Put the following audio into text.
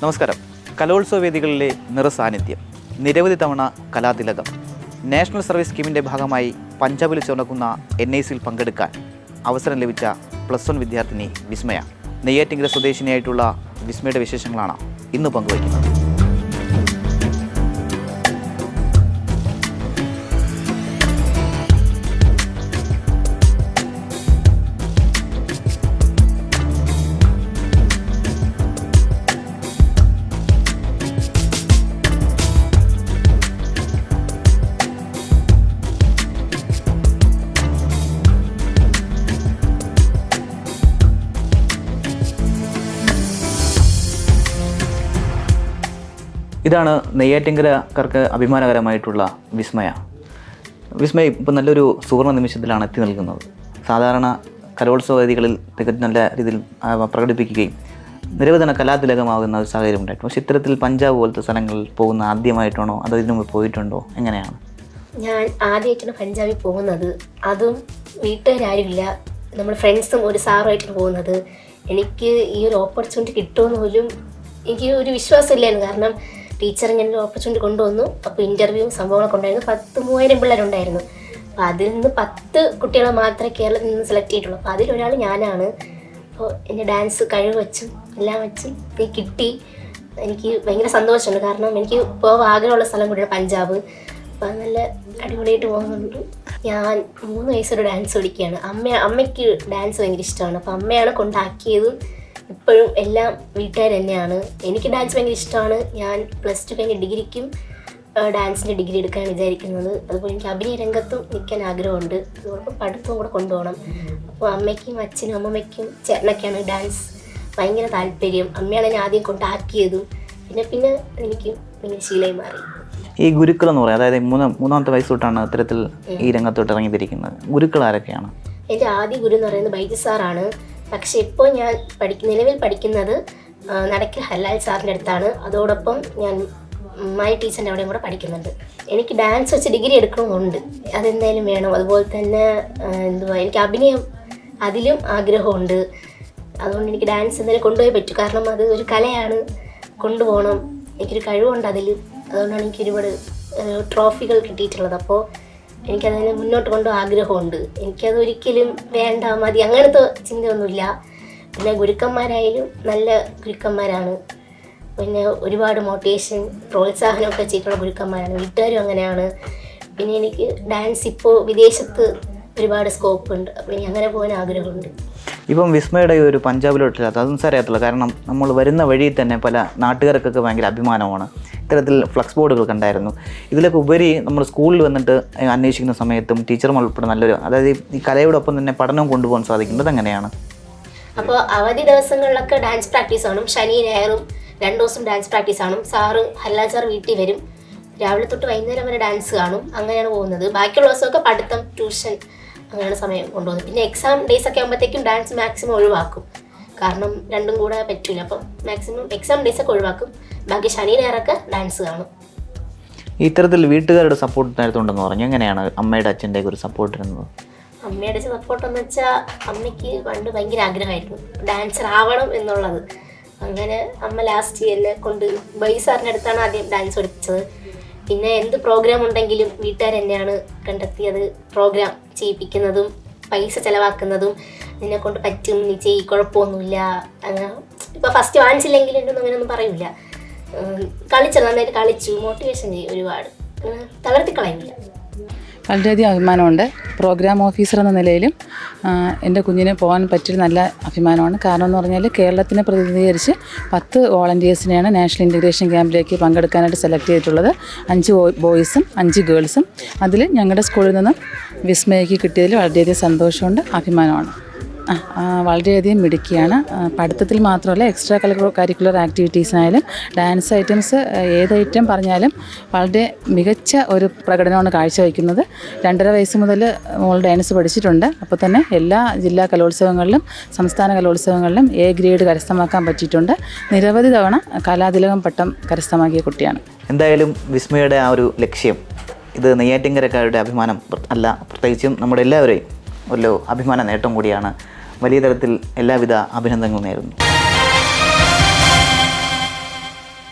നമസ്കാരം. കലോത്സവ വേദികളിലെ നിറസാന്നിധ്യം നിരവധി തവണ കലാതിലകം. നാഷണൽ സർവീസ് സ്കീമിന്റെ ഭാഗമായി പഞ്ചാബിൽ ചേർക്കുന്ന എൻ ഐ സിയിൽ പങ്കെടുക്കാൻ അവസരം ലഭിച്ച പ്ലസ് വൺ വിദ്യാർത്ഥിനി വിസ്മയ. നെയ്യാറ്റിങ്കര സ്വദേശിനിയായിട്ടുള്ള വിസ്മയുടെ വിശേഷങ്ങളാണ് ഇന്ന് പങ്കുവയ്ക്കുന്നത്. ഇതാണ് നെയ്യാറ്റിങ്കരക്കാർക്ക് അഭിമാനകരമായിട്ടുള്ള വിസ്മയ. വിസ്മയ ഇപ്പം നല്ലൊരു സുവർണ നിമിഷത്തിലാണ് എത്തി നിൽക്കുന്നത് സാധാരണ കലോത്സവ വേദികളിൽ തികച്ചും നല്ല രീതിയിൽ പ്രകടിപ്പിക്കുകയും നിരവധി കലാതിലകമാകുന്ന ഒരു സാഹചര്യം ഉണ്ടായിട്ടുണ്ട് പക്ഷേ ഇത്തരത്തിൽ പഞ്ചാബ് പോലത്തെ സ്ഥലങ്ങളിൽ പോകുന്ന ആദ്യമായിട്ടാണോ അതോ ഇതിനു മുമ്പ് പോയിട്ടുണ്ടോ? എങ്ങനെയാണ്? ഞാൻ ആദ്യമായിട്ടാണ് പഞ്ചാബിൽ പോകുന്നത്. അതും വീട്ടുകാരില്ല നമ്മൾ ഫ്രണ്ട്സും ഒരു സാറുമായിട്ടാണ് പോകുന്നത്. എനിക്ക് ഈ ഒരു ഓപ്പർച്യൂണിറ്റി കിട്ടുമെന്ന് പോലും എനിക്ക് ഒരു വിശ്വാസമില്ലായിരുന്നു. കാരണം ടീച്ചർ ഇങ്ങനെ ഒരു ഓപ്പർച്യൂണിറ്റി കൊണ്ടുവന്നു. അപ്പോൾ ഇന്റർവ്യൂവും സംഭവങ്ങളൊക്കെ ഉണ്ടായിരുന്നു. പത്ത് മൂവായിരം പിള്ളേരുണ്ടായിരുന്നു. അപ്പോൾ അതിൽ നിന്ന് പത്ത് കുട്ടികളെ മാത്രമേ കേരളത്തിൽ നിന്ന് സെലക്ട് ചെയ്തിട്ടുള്ളൂ. അപ്പോൾ അതിലൊരാൾ ഞാനാണ്. അപ്പോൾ എന്റെ ഡാൻസ് കഴിവ് വെച്ചും എല്ലാം വെച്ചും കിട്ടി. എനിക്ക് ഭയങ്കര സന്തോഷമുണ്ട്. കാരണം എനിക്ക് പോകാൻ ആഗ്രഹമുള്ള സ്ഥലം കൂടിയാണ് പഞ്ചാബ്. അപ്പം നല്ല അടിപൊളിയായിട്ട് പോകുന്നുണ്ട്. ഞാൻ മൂന്ന് വയസ്സൊരു ഡാൻസ് പഠിക്കുകയാണ്. അമ്മ അമ്മയ്ക്ക് ഡാൻസ് ഭയങ്കര ഇഷ്ടമാണ്. അപ്പം അമ്മയാണ് കൊണ്ടാക്കിയതും ഇപ്പോഴും എല്ലാം വീട്ടുകാർ തന്നെയാണ്. എനിക്ക് ഡാൻസ് ഭയങ്കര ഇഷ്ടമാണ്. ഞാൻ പ്ലസ് ടു കഴിഞ്ഞ ഡിഗ്രിക്കും ഡാൻസിന്റെ ഡിഗ്രി എടുക്കാൻ വിചാരിക്കുന്നത്. അതുപോലെ എനിക്ക് അഭിനയ രംഗത്തും നിൽക്കാൻ ആഗ്രഹമുണ്ട്. അതുകൊണ്ട് പഠിത്തവും കൂടെ കൊണ്ടുപോകണം. അപ്പോൾ അമ്മയ്ക്കും അച്ഛനും അമ്മമ്മയ്ക്കും ചേട്ടനൊക്കെയാണ് ഡാൻസ് ഭയങ്കര താല്പര്യം. അമ്മയാണ് ഞാൻ ആദ്യം കൊണ്ടാക്കിയതും പിന്നെ പിന്നെ എനിക്ക് പിന്നെ ശീലമായി മാറി. ഈ ഗുരുക്കൾ എന്ന് പറയാം അതായത് മൂന്നാം മൂന്നാമത്തെ വയസ്സ് തൊട്ടാണ് അത്തരത്തിൽ ഈ രംഗത്തോട്ട് ഇറങ്ങിത്തിരിക്കുന്നത്. ഗുരുക്കൾ ആരൊക്കെയാണ്? എന്റെ ആദ്യ ഗുരു എന്ന് പറയുന്നത് ബൈജു സാറാണ്. പക്ഷെ ഇപ്പോൾ ഞാൻ പഠി നിലവിൽ പഠിക്കുന്നത് നടക്കിൽ ഹലാൽ സാറിന്റെ അടുത്താണ്. അതോടൊപ്പം ഞാൻ മായ ടീച്ചറിന്റെ അവിടെയും കൂടെ പഠിക്കുന്നുണ്ട്. എനിക്ക് ഡാൻസ് വെച്ച് ഡിഗ്രി എടുക്കണമെന്നുണ്ട് അതെന്തായാലും വേണം. അതുപോലെ തന്നെ എന്തുവാ എനിക്ക് അഭിനയം അതിലും ആഗ്രഹമുണ്ട്. അതുകൊണ്ട് എനിക്ക് ഡാൻസ് എന്തായാലും കൊണ്ടുപോയി പറ്റും. കാരണം അത് ഒരു കലയാണ്. കൊണ്ടുപോകണം. എനിക്കൊരു കഴിവുണ്ട് അതിൽ. അതുകൊണ്ടാണ് എനിക്ക് ഒരുപാട് ട്രോഫികൾ കിട്ടിയിട്ടുള്ളത്. അപ്പോൾ എനിക്കതിനെ മുന്നോട്ട് കൊണ്ടുപോകാൻ ആഗ്രഹമുണ്ട്. എനിക്കത് ഒരിക്കലും വേണ്ട മതി അങ്ങനത്തെ ചിന്തയൊന്നുമില്ല. പിന്നെ ഗുരുക്കന്മാരായാലും നല്ല ഗുരുക്കന്മാരാണ്. പിന്നെ ഒരുപാട് മോട്ടിവേഷൻ പ്രോത്സാഹനമൊക്കെ ചെയ്തിട്ടുള്ള ഗുരുക്കന്മാരാണ്. വീട്ടുകാരും അങ്ങനെയാണ്. പിന്നെ എനിക്ക് ഡാൻസ് ഇപ്പോൾ വിദേശത്ത് ഒരുപാട് സ്കോപ്പ് ഉണ്ട്. എനിക്ക് അങ്ങനെ പോകാൻ ആഗ്രഹമുണ്ട്. ഇപ്പം വിസ്മയുടെ ഒരു പഞ്ചാബിലോട്ടില്ല അതൊന്നും അറിയത്തില്ല കാരണം നമ്മൾ വരുന്ന വഴിയിൽ തന്നെ പല നാട്ടുകാർക്കൊക്കെ ഭയങ്കര അഭിമാനമാണ്. ഇത്തരത്തിൽ ഫ്ലക്സ് ബോർഡുകൾ കണ്ടായിരുന്നു. ഇതിലൊക്കെ ഉപരി നമ്മൾ സ്കൂളിൽ വന്നിട്ട് അന്വേഷിക്കുന്ന സമയത്തും ടീച്ചർമാർ ഉൾപ്പെടെ നല്ലൊരു അതായത് ഈ കലയോടൊപ്പം തന്നെ പഠനം കൊണ്ടുപോകാൻ സാധിക്കുന്നത് അങ്ങനെയാണ്. അപ്പോൾ അവധി ദിവസങ്ങളിലൊക്കെ ഡാൻസ് പ്രാക്ടീസ് കാണും. ശനി ഞായറും രണ്ടു ദിവസം ഡാൻസ് പ്രാക്ടീസ് കാണും. സാറ് ഹല്ലാൽ സാർ വീട്ടിൽ വരും. രാവിലെ തൊട്ട് വൈകുന്നേരം വരെ ഡാൻസ് കാണും. അങ്ങനെയാണ് പോകുന്നത്. ബാക്കിയുള്ള ദിവസമൊക്കെ പഠിത്തം ട്യൂഷൻ അങ്ങനെയാണ് സമയം കൊണ്ടുപോകുന്നത്. പിന്നെ എക്സാം ഡേയ്സ് ഒക്കെ ആകുമ്പോഴത്തേക്കും ഡാൻസ് മാക്സിമം ഒഴിവാക്കും. കാരണം രണ്ടും കൂടെ പറ്റൂല. അപ്പം മാക്സിമം എക്സാം ഡേയ്സ് ഒക്കെ ഒഴിവാക്കും. ബാക്കി ശനി ഞായറൊക്കെ ഡാൻസ് കാണും. ഇത്തരത്തിൽ വീട്ടുകാരുടെ സപ്പോർട്ട് നേരത്തെ ഉണ്ടെന്ന് പറഞ്ഞു. എങ്ങനെയാണ് അമ്മയുടെ അച്ഛന്റെ ഒരു സപ്പോർട്ട് ഇരുന്നത് അമ്മയുടെ സപ്പോർട്ട് എന്ന് വെച്ചാൽ അമ്മയ്ക്ക് പണ്ട് ഭയങ്കര ആഗ്രഹമായിരുന്നു. ഡാൻസർ ആവണം എന്നുള്ളത്. അങ്ങനെ അമ്മ ലാസ്റ്റ് എന്നെ കൊണ്ട് ബൈ സാറിന്റെ അടുത്താണ് ആദ്യം ഡാൻസ് പഠിപ്പിച്ചത്. പിന്നെ എന്ത് പ്രോഗ്രാം ഉണ്ടെങ്കിലും വീട്ടുകാർ തന്നെയാണ് കണ്ടെത്തിയത്. പ്രോഗ്രാം ചെയ്യിപ്പിക്കുന്നതും പൈസ ചിലവാക്കുന്നതും നിന്നെ കൊണ്ട് പറ്റും നീ ചെയ് കുഴപ്പമൊന്നുമില്ല. അങ്ങനെ ഇപ്പം ഫസ്റ്റ് വാങ്ങിച്ചില്ലെങ്കിൽ എന്നൊന്നും അങ്ങനെയൊന്നും പറയില്ല കളിച്ചത് നന്നായിട്ട് കളിച്ചു മോട്ടിവേഷൻ ചെയ്യും ഒരുപാട്. തളർത്തി കളയുന്നില്ല. വളരെയധികം അഭിമാനമുണ്ട്. പ്രോഗ്രാം ഓഫീസർ എന്ന നിലയിലും എന്റെ കുഞ്ഞിനെ പോകാൻ പറ്റിയൊരു നല്ല അഭിമാനമാണ്. കാരണം എന്ന് പറഞ്ഞാൽ കേരളത്തിനെ പ്രതിനിധീകരിച്ച് പത്ത് വോളണ്ടിയേഴ്സിനെയാണ് നാഷണൽ ഇന്റഗ്രേഷൻ ക്യാമ്പിലേക്ക് പങ്കെടുക്കാനായിട്ട് സെലക്ട് ചെയ്തിട്ടുള്ളത്. അഞ്ച് ബോയ്സും അഞ്ച് ഗേൾസും അതിൽ ഞങ്ങളുടെ സ്കൂളിൽ നിന്നും വിസ്മയക്ക് കിട്ടിയതിൽ വളരെയധികം സന്തോഷമുണ്ട് അഭിമാനമാണ്. വളരെയധികം മിടുക്കിയാണ്. പഠിത്തത്തിൽ മാത്രമല്ല എക്സ്ട്രാ കരിക്കുലർ ആക്ടിവിറ്റീസിനായാലും ഡാൻസ് ഐറ്റംസ് ഏത് ഐറ്റം പറഞ്ഞാലും വളരെ മികച്ച ഒരു പ്രകടനമാണ് കാഴ്ചവെക്കുന്നത്. രണ്ടര വയസ്സ് മുതൽ മോൾ ഡാൻസ് പഠിച്ചിട്ടുണ്ട്. അപ്പോൾ തന്നെ എല്ലാ ജില്ലാ കലോത്സവങ്ങളിലും സംസ്ഥാന കലോത്സവങ്ങളിലും എ ഗ്രേഡ് കരസ്ഥമാക്കാൻ പറ്റിയിട്ടുണ്ട്. നിരവധി തവണ കലാതിലകം പട്ടം കരസ്ഥമാക്കിയ കുട്ടിയാണ്. എന്തായാലും വിസ്മയുടെ ആ ഒരു ലക്ഷ്യം ഇത് നെയ്യാറ്റിങ്കരക്കാരുടെ അഭിമാനം അല്ല പ്രത്യേകിച്ചും നമ്മുടെ എല്ലാവരെയും ഒരു അഭിമാന നേട്ടം കൂടിയാണ് വലിയ തരത്തിൽ എല്ലാവിധ അഭിനന്ദനങ്ങളും നേരുന്നു.